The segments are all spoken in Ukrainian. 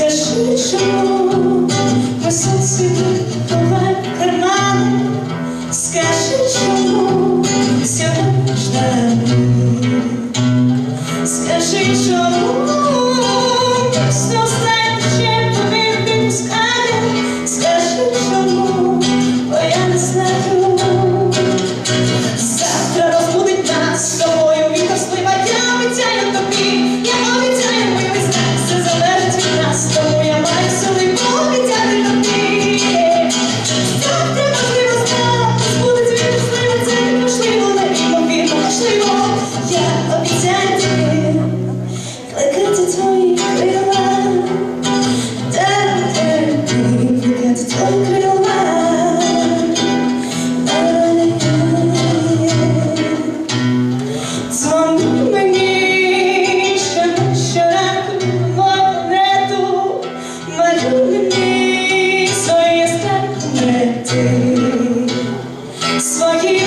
все швидшому, все собі ховай кармани, скажи, чому сьогодні, скажи, чому. людей свої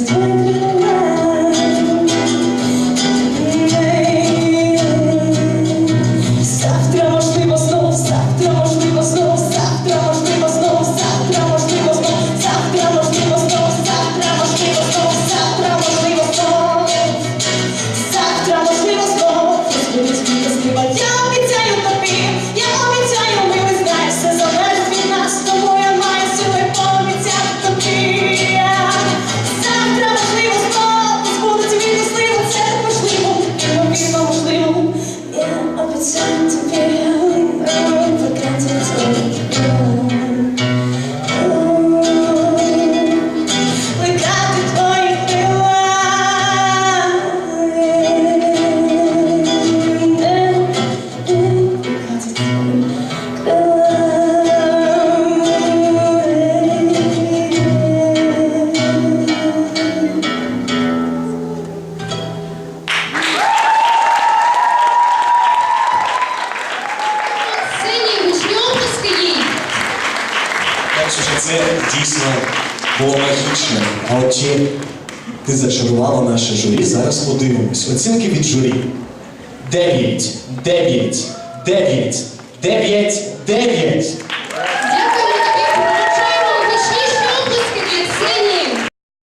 Just take що це дійсно було магічно. А от чи ти зачарувала наше журі? Зараз подивимось. Оцінки від журі. Дев'ять, дев'ять, дев'ять, дев'ять, дев'ять.